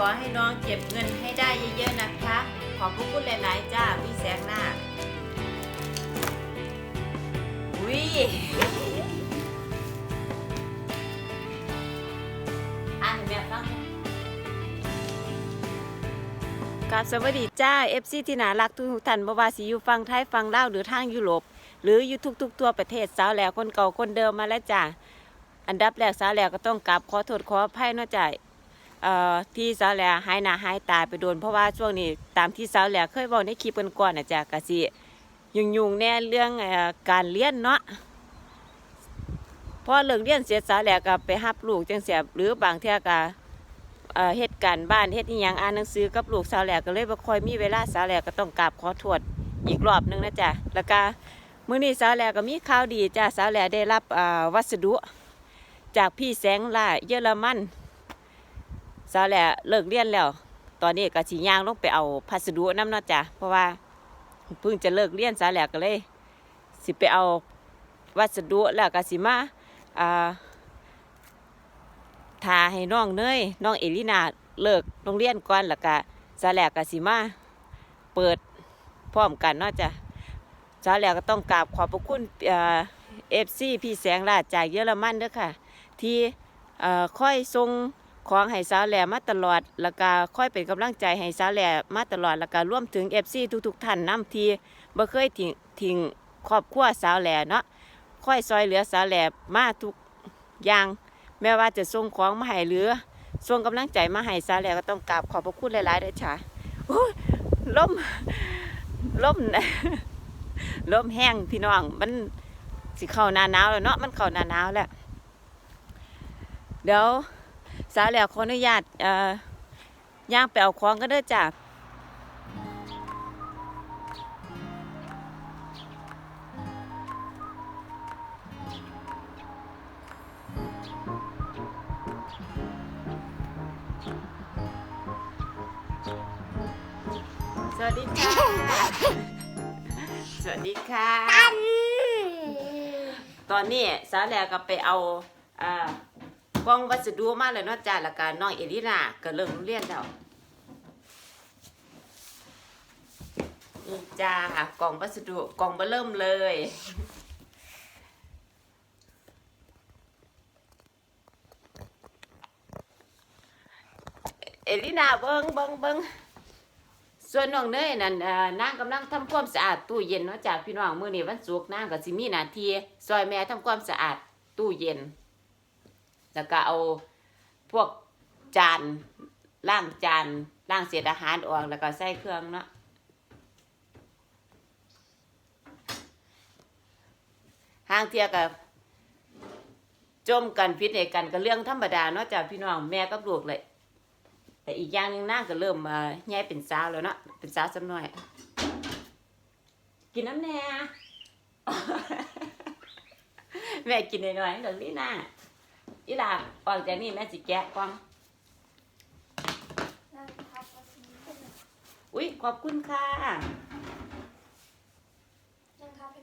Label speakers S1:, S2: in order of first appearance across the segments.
S1: ขอให้น้องเก็บเงินให้ได้เยอะๆนะคะ ขอบพระคุณหลายๆจ้าพี่แสงหน้าวิอ่านแบบฟังกับสวัสดีจ้า FC ที่น่ารักทุกท่านบ่ว่าสิอยู่ฟังไทยฟังเล่าหรือทางยุโรปหรืออยู่ทุกๆทั่วประเทศสาวแล้วคนเก่าคนเดิมมาแล้วจ้าอันดับแรกสาวแล้วก็ต้องกราบขอโทษขออภัยนาะจ้าเอ่อ ที่สาวแหล้วหายหน้าหายตาไปโดนเพราะว่าช่วงนี้ตามที่สาวแหล้วเคยบอกในคลิปก่อนๆน่ะจ้ากะสิยุ่งๆแน่เรื่องอการเรียนเนาะพอเลิกเรียนเสร็จสาวแหล้วก็ไปรับลูกจังเสียหรือบางเที่ยก็เอ่อเหตุการณ์บ้านเฮ็ดอีหยังอ่านหนังสือกับลูกสาวแหลกก็เลยบ่ค่อยมีเวลาสาวแหลกก็ต้องกราบขอโทษอีกรอบหนึงนะจ๊ะแล้วก็มื้อนี้สาวแหลกก็มีข่าวดีจ้ะสาวแหลกได้รับวัสดุ จากพี่แสงล่าเยอรมัน สาวแหลกเลิกเรียนแล้ว ตอนนี้ก็สิย่างลงไปเอาพัสดุน้ำเนาะจ้ะเพราะว่าเพิ่งจะเลิกเรียนสาวแหลกก็เลย สิไปเอาวัสดุแล้วก็สิมาอ่าทาให้น้องเนยน้องเอลินาเลิกโรงเรียนก่อนแล้วก็สาแหลกกสิมาเปิดพร้อมกันเนาะจ้ะสาแหลกก็ต้องกราบขอบพระคุณเอฟซีพี่แสงราชจากเยอรมันเด้อค่ะ ที่เอ่อคอยส่ง ของให้สาวแหลมาตลอดแล้วก็ค่อยเป็นกำลังใจให้สาวแหลมาตลอดแล้วก็ร่วมถึงเอฟซีทุกๆท่านนํที่บ่เคยทิ้งทิ้งครอบครัวสาวแหลเนาะค่อยซอยเหลือสาวแหลมาทุกอย่าง แม้ว่าจะส่งของมาให้หรือส่งกำลังใจมาให้ซาแล้วก็ต้องกราบขอบพระคุณหลายๆด้วยจ้ะโอ้ยลมลมลมแห้งพี่น้องมันสิเข้าหน้าหนาวแล้วเนาะมันเข้าหน้าหนาวแล้วเดี๋ยว สาแล้วขออนุญาตเอ่อย่างไปเอาของกันเด้อจ้ะสวัสดีค่ะ สวัสดีค่ะ ตอนนี้สาวแหลกก็ไปเอาอ่า กล่องวัสดุมาแล้วเนาะจ้าแล้วก็น้องเอลินาก็เริ่มเรียนแล้วนี่จ้ากล่องวัสดุกล่องเบเริ่มเลยเอลินาเบิ้งเบิ้งเบิ้งส่วนน้องเนยนั่นนางกำลังทำความสะอาดตู้เย็นเนาะจากพี่น้องมื้อนี้วันศุกร์นางก็สิมีหน้าที่ซอยแม่ทำความสะอาดตู้เย็น แล้วก็เอาพวกจานล้างจานล้างเศษอาหารออกแล้วก็ใส่เครื่องเนาะห้างเทียกับจมกันพิษในกันก็เรื่องธรรมดาเนาะจากพี่น้องแม่กับลูกเลย แต่อีกอย่างหนึงน้าก็เริ่มมาแย่เป็นสาวแล้วเนาะเป็นสาวสักหน่อย กินน้ำแน่แม่กินหน่อยๆเดี๋ยวนี้นะ อีหล่าออกจากนี่แม่สิแกะกล้อง อุ้ยขอบคุณค่ะ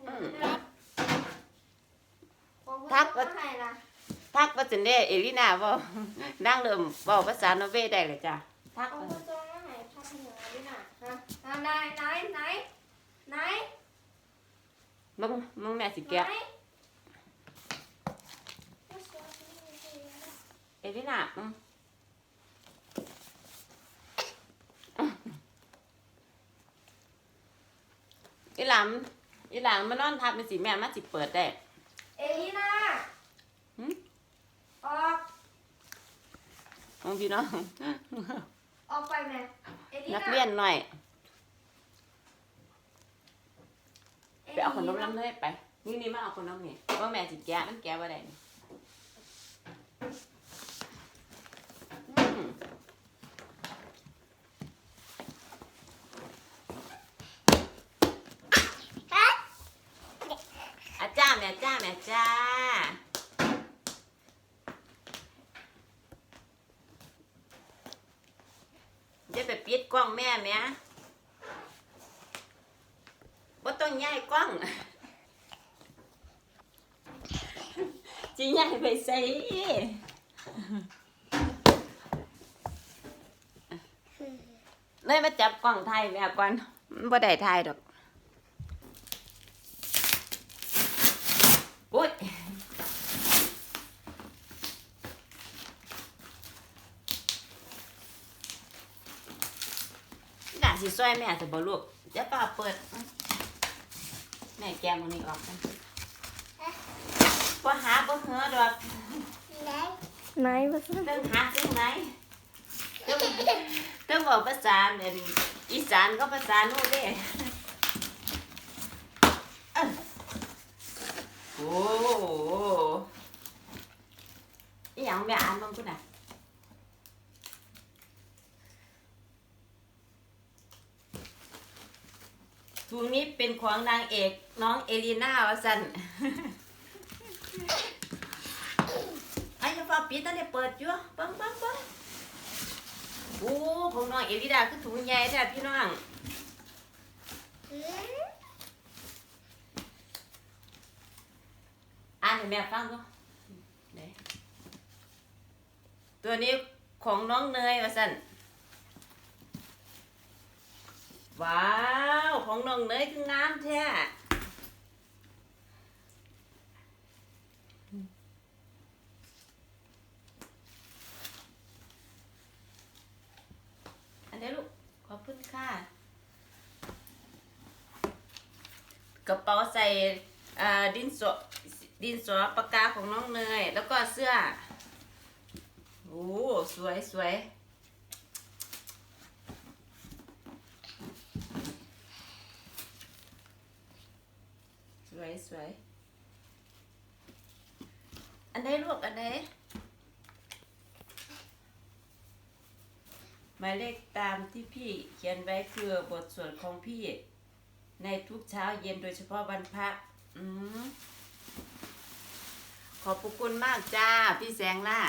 S1: อืมทั
S2: ทั
S1: ก
S2: ก
S1: ว่า
S2: ว่าไงล่ะ
S1: ทักว่าจันเด้เอลินาบ่นั่งเริ่มบอกภาษานอร์เวย์ได้เลยจ้ะทัก
S2: เอา
S1: ว่า
S2: ไปจองว่าไงทักเป็นยังไงด้วยน่ะฮะอ่าไหนไหนไหนไหน
S1: มึงมึงแม่สิ
S2: ไหน
S1: แกะ เอลินาอืมอีหลามอีหลามมานอนทับเป็นสิแม่มาสิเปิดได้
S2: เอลิน่า
S1: หืม
S2: ออก
S1: มองพี่น้อง
S2: ออกไปแม่เอลิ
S1: นั
S2: น่าก
S1: เรียนหน่อยไปเอาขนมน้ำเลยไปนี่นี่มาเอาขนมนี่ว่าแม่สิแกะมันแกะว่าได้นี่อืมอาจ้า แม่จ้าแม่จ้าจะไปปิดกล้องแม่แม่บ่ต้องย้ายกล้องจิย้ายไปใส่เลยมาจับกล้องไทยแม่ก่อนมันบ่ได้ไทยดอก อุ้ยด่าสิซอยแม่จะบ่ลูกจะป้าเปิด แม่แกะมันนี้ออกกันบ่หาบ่เหือดอก
S2: ไหนมาสิ
S1: ต้องหาซึ่งไหนต้องต้องบอกภาษาเนี่ยอีสานก็ภาษาโน่นเด้เอ้อโอ้โหอีหยังแม่อ่านบ้งคุณน่ะถุงนี้เป็นของนางเอกน้องเอลีน่าวะสันไอ้ยังฟ้าปิดตั้งแต่เปิดอยู่ปังปังปังโอ้ของน้องเอลิดาคือถุงใหญ่แท้พี่น้องานให้แม่ฟังดูตัวนี้ของน้องเนยวะสันว้าว ของน้องเนยคืองามแท้อันนี้ลูก ขอบคุณค่ะ กระเป๋าใส่ดินสอ ดินสอปากกาของน้องเนย แล้วก็เสื้อโอ้สวยสวยสวยสวยอันไหนลูกอันไหนหมายเลขตามที่พี่เขียนไว้คือบทสวดของพี่ ในทุกเช้าเย็นโดยเฉพาะวันพระ อืม ขอบคุณมากจ้า พี่แสงล่า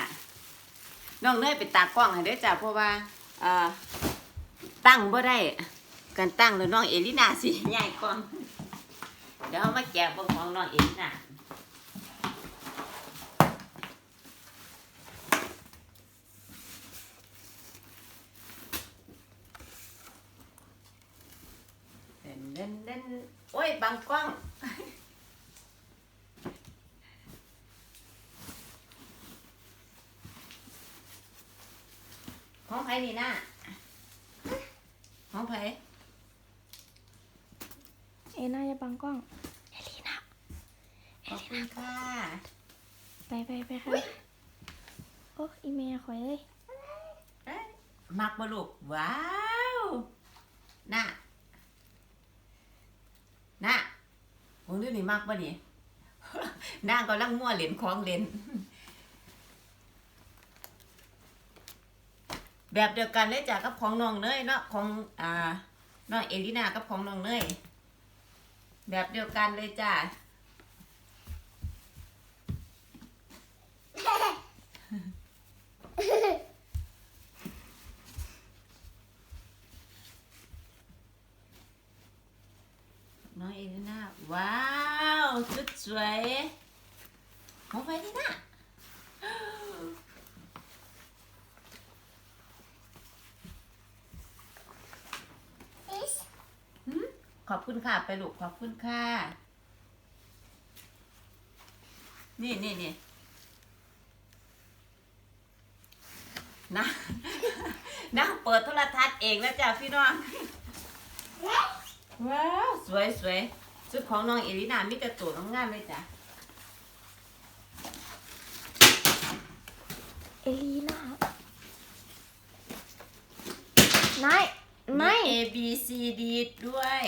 S1: น้องเนยไปตากล้องให้ด้อจ้าเพราะว่าตั้งบ่ได้การตั้งแล้วน้องเอลินาสิใหญ่กล้องเดี๋ยวมาแกะบนของน้องเอลินาเด่นเด่นเด่นโอ้ยบังกล้อง ของไผ นี่นะของไผ
S2: เอน่าจะบังกล้อง
S1: ขอบคุณค่ะ
S2: ไปไปไปค่ะ โอ้อีเมลข่อยเลย
S1: เอ้ยมักบลูกว้าวน่ะน่ะผมดูนี่มักบ่นี่ นางกำลังมั่วเหรียญของเหรียญ แบบเดียวกันเลยจ้ะกับของน้องเนยเนาะของอ่าน้องเอลินากับของน้องเนยแบบเดียวกันเลยจ้ะน้องเอลินาว้าวชุดสวยของใครนี่นะหืม ขอบคุณค่ะ ไปลูกขอบคุณค่ะ นี่นี่นี่นะน่ะเปิดโทรทัศน์เองนะจ๊ะพี่น้อง ว้าว สวยสวยชุดของน้องเอลินามีแต่ตัวน้องงามเลยจ้ะ
S2: เอลีน่าไหน ไหน
S1: มี A B C D ด้วย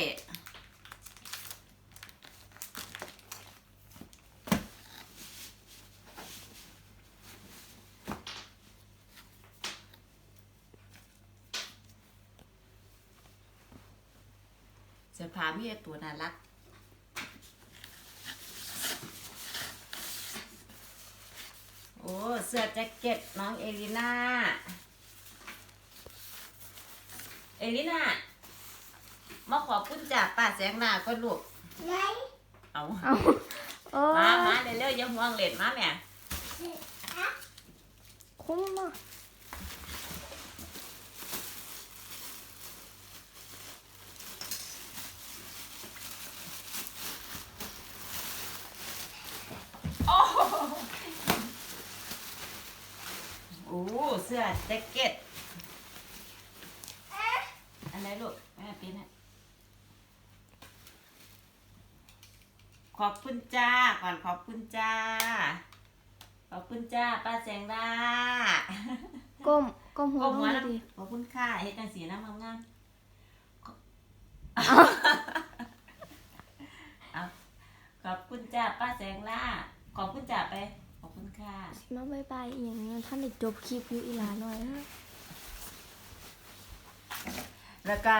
S1: เสื้อผ้ามีแต่ตัวน่ารัก โอ้ เสื้อแจ็คเก็ตน้องเอลิน่า เอลิน่ามาขอพุ่ณจากป่าแสงหน้าก็ลูกไหเอา
S2: เอาโอ
S1: มามาเร็วๆยังห่วงเล่นมาแม่
S2: คุ้มมากโอ้โห
S1: เสื้อแจ็คเก็ต ไหนลูกแม่ปิ้นให้ขอบคุณจ้า ก่อนขอบคุณจ้า ขอบคุณจ้า ป้าแสงดา
S2: ก้มก้มหัว
S1: ก้ม
S2: ล
S1: หัว
S2: ง
S1: นะ
S2: ดี
S1: ขอบคุณค่ะเฮ็ดจังสีน้ำงามๆขอเอาขอบคุณจ้า ป้าแสงล่าขอบคุณจ้าไป ขอบคุณค่ะ
S2: มาบายบายอีกอย่างนี้ท่านได้จบคลิปอยู่อีหลาหน่อยนะ
S1: แล้วก็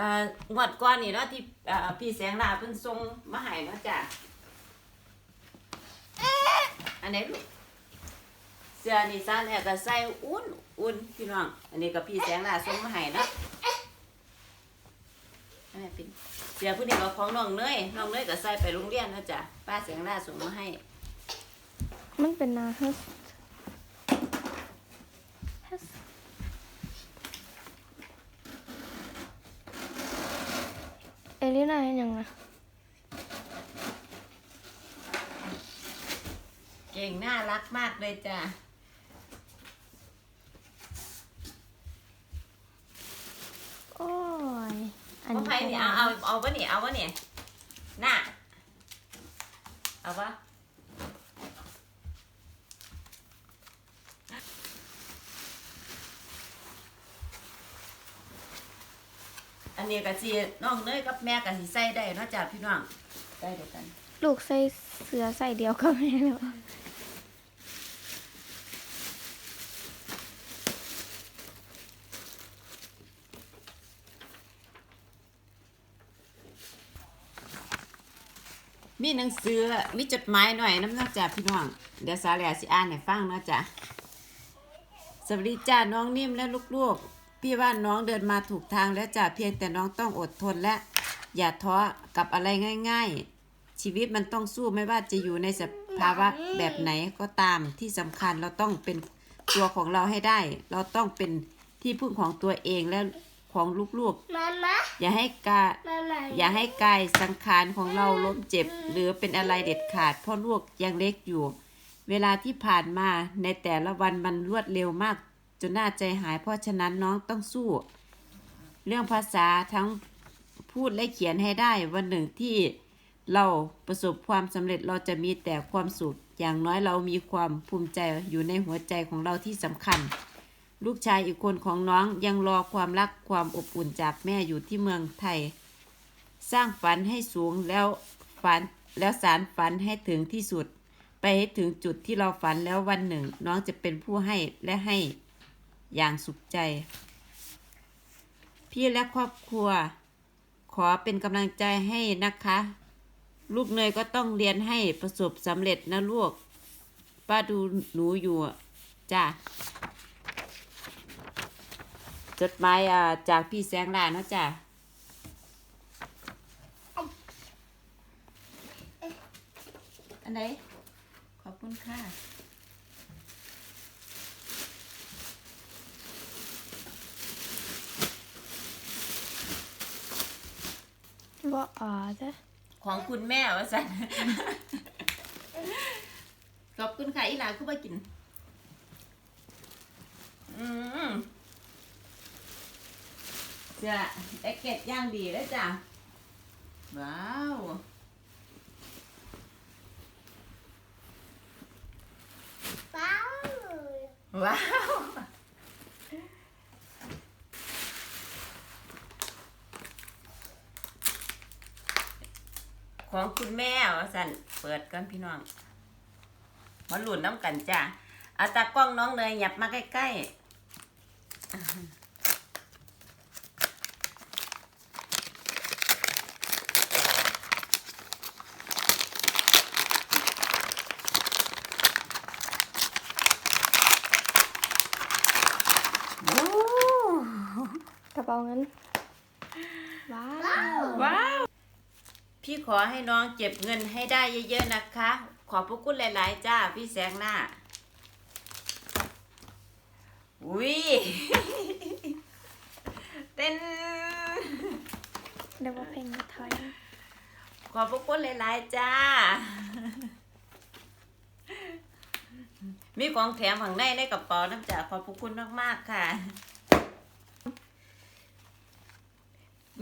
S1: อ่องวดก่อนนี่เนาะที่พี่แสงลาเพิ่นส่งมาให้เนาะจ้ะอันไหนลูกเสื้อนี่ซะแล้วก็ใส่อุ่นอุ่นพี่น้อง อันนี้ก็พี่แสงลาส่งมาให้เนาะอันนี้เป็นเสื้อผู้นี้ก็ของน้องเนยน้องเนยก็ใส่ไปโรงเรียนเนาะจ้ะป้าแสงลาส่งมาให้
S2: มันเป็นนาฮัสฮั เอลิน่าเห็นยังนะ
S1: เก่งน่ารักมากเลยจ้ะ
S2: โอ้ยอัน
S1: เอา
S2: นี้
S1: ไปนี่เอาเอาเอาวะนี่เอาวะนี่น่ะเอาวะ นนี้ก็สิน้องเนยกับแม่ก็สิใส่ได้เนาะจ้ะพี่น้องใส่เดียวกัน
S2: ลูกใส่เสื้อใส่เดียวกับแม่แล้ว
S1: มีหนังสือมีจดหมายหน่อยน้ำเนาะจ้ะพี่น้อง เดี๋ยวสาแหล่สิอ่านให้ฟังเนาะจ้ะสวัสดีจ้าน้องนิ่มและลูกๆ พี่ว่าน้องเดินมาถูกทางแล้วจ้ะเพียงแต่น้องต้องอดทนและ อย่าท้อกับอะไรง่าย ๆ ชีวิตมันต้องสู้ไม่ว่าจะอยู่ในสภาวะแบบไหนก็ตามที่สำคัญเราต้องเป็นตัวของเราให้ได้ เราต้องเป็นที่พึ่งของตัวเองและของลูกๆ
S2: มามา
S1: อย่าให้กา
S2: มามา
S1: อย่าให้กายสังขารของเราล้มเจ็บ หรือเป็นอะไรเด็ดขาดเพราะลูกยังเล็กอยู่ เวลาที่ผ่านมาในแต่ละวันมันรวดเร็วมาก จนน่าใจหาย เพราะฉะนั้นน้องต้องสู้ เรื่องภาษาทั้งพูดและเขียนให้ได้วันหนึ่งที่เราประสบความสำเร็จเราจะมีแต่ความสุข อย่างน้อยเรามีความภูมิใจอยู่ในหัวใจของเราที่สำคัญ ลูกชายอีกคนของน้องยังรอความรักความอบอุ่นจากแม่อยู่ที่เมืองไทย สร้างฝันให้สูงแล้วฝันแล้วสารฝันให้ถึงที่สุด ไปให้ถึงจุดที่เราฝันแล้ววันหนึ่ง น้องจะเป็นผู้ให้และให้ อย่างสุขใจ พี่และครอบครัว ขอเป็นกำลังใจให้นะคะ ลูกเนยก็ต้องเรียนให้ประสบสำเร็จนะลูก ป้าดูหนูอยู่จ้ะจดหมายอ่าจากพี่แสงลาเนาะจ้ะอันไหนขอบคุณค่ะ
S2: ว่าอ่าจ้ะ
S1: ของคุณแม่วะสันขอบคุณค่ะอีหลาคือมากิน อืมจะแจ็คเก็ตย่างดีแล้วจ้ะ ว้าว
S2: ป้า
S1: ว้าว ของคุณแม่วะสันเปิดกันพี่น้องมาหลุนน้ำกันจ้ะเอาตากล้องน้องเนยหยับมาใกล้ๆโอ้
S2: กระเป๋าเงินว้าว
S1: ว้าว พี่ขอให้น้องเก็บเงินให้ได้เยอะๆนะคะ ขอบพระคุณหลายๆจ้า พี่แสงหน้า อุ้ยเต้น
S2: เดี๋ยวว่าเพลงจะถอย
S1: ขอบพระคุณหลายๆจ้า มีของแถมข้างในในกระเป๋าน้ำจากขอบพระคุณมากๆค่ะ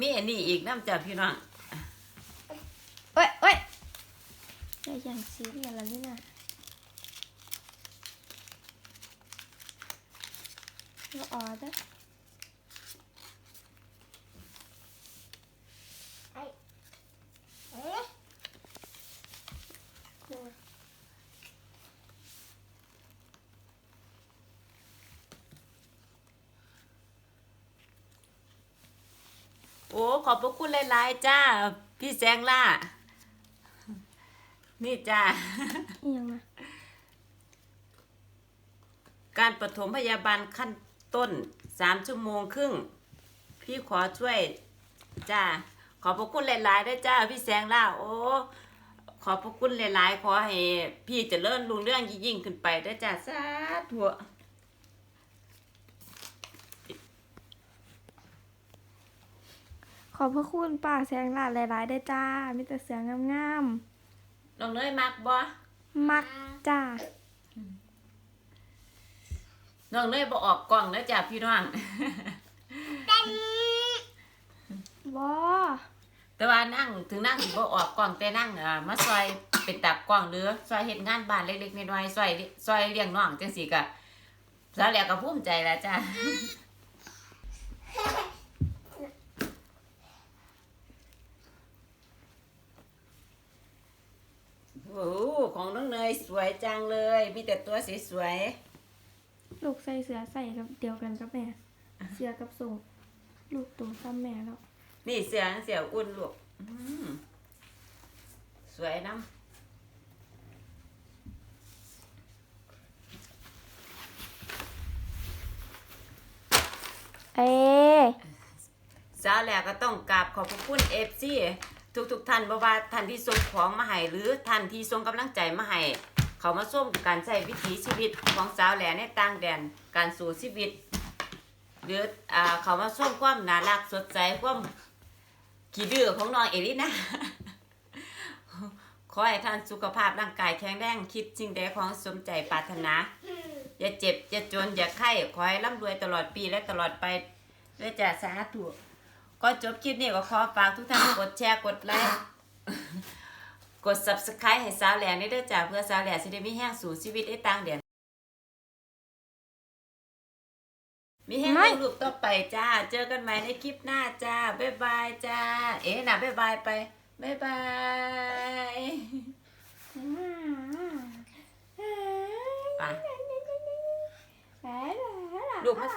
S1: มีอันนี้อีกน้ำจากพี่น้อง
S2: เอ้ยเอ้ยได้ อย่างซีเรียสแล้วนี่นะเราออเดอร์ไอ้เอ๊ะ
S1: โอ้ ขอบพระคุณหลาย ๆ จ้า พี่แซงล่า นี่จ้า
S2: อีหยังนะ
S1: การปฐมพยาบาลขั้นต้นสามชั่วโมงครึ่ง พี่ขอช่วย จ้า ขอบพระคุณหลายๆด้วยจ้า พี่แซงล่าโอ้ขอบพระคุณหลายๆ ขอให้พี่เจะเลิ่นลุงเรื่องยิ่งๆขึ้นไปด้วยจ้าสาธุ
S2: ขอบพระคุณป้าแสงหลาดหลายๆได้อจ้ามีแต่เสียงงาม
S1: น้องเนยมักบ่
S2: ๆมักจ้า
S1: น้องเนยบ่ออกกล้องนะจ้าพี่น้อง
S2: บอ
S1: แต่ว่านั่งถึงนั่งสิบ่ออกกล้องแต่นั่งอ่ามาซอยเป็นตักกล้องหรือซอยเฮ็ดงานบ้านเล็กๆน้อยๆซอยซอยเลี้ยงน้องจังซี่ก็สาวแหลกก็ภูมิใจแล้วจ้า โอ้โหของน้องเนยสวยจังเลย มีแต่ตัวสวย
S2: ลูกใส่เสือใส่กับเดียวกันกับแม่ เสือกับส่งลูกตัวซ้ำแม่แล้ว
S1: ๆนี่เสียงเสียอุ่นลูกอืมสวยน้ำ
S2: เอ๊
S1: สาวแหลกก็ต้องกราบขอบพระคุณเอฟซี ทุกทุกๆท่านบ่ว่าท่านที่ส่งของมาให้หรือท่านที่ส่งกำลังใจมาให้เขามาส้มการใช้วิถีชีวิตของสาวแหล่ในต่างแดนการสู่ชีวิต หรืออ่าเขามาส้มความน่ารักสดใสความขี้ดื้อของน้องเอลินะขอให้ท่านสุขภาพร่างกายแข็งแรงคิดสิ่งใดของสมใจปรารถนา อย่าเจ็บ อย่าจน อย่าไข้ ขอให้ร่ำรวยตลอดปีและตลอดไปด้วยจ้าสาธุ ก็จบคลิปนี้ก็ขอฝากทุกท่านกดแชร์กดไลค์กด subscribe ให้สาวแหล่นี่เด้อจ้าเพื่อสาวแหล่สิได้มีแห้งสู่ชีวิตได้ต่างเดือนมีแห้ง
S2: ไม่
S1: รูปต่อไปจ้า เจอกันใหม่ในคลิปหน้าจ้า บ๊ายบายจ้า เอ๊ะนะบ๊ายบายไป บ๊ายบายไป
S2: ไป
S1: ลูกมา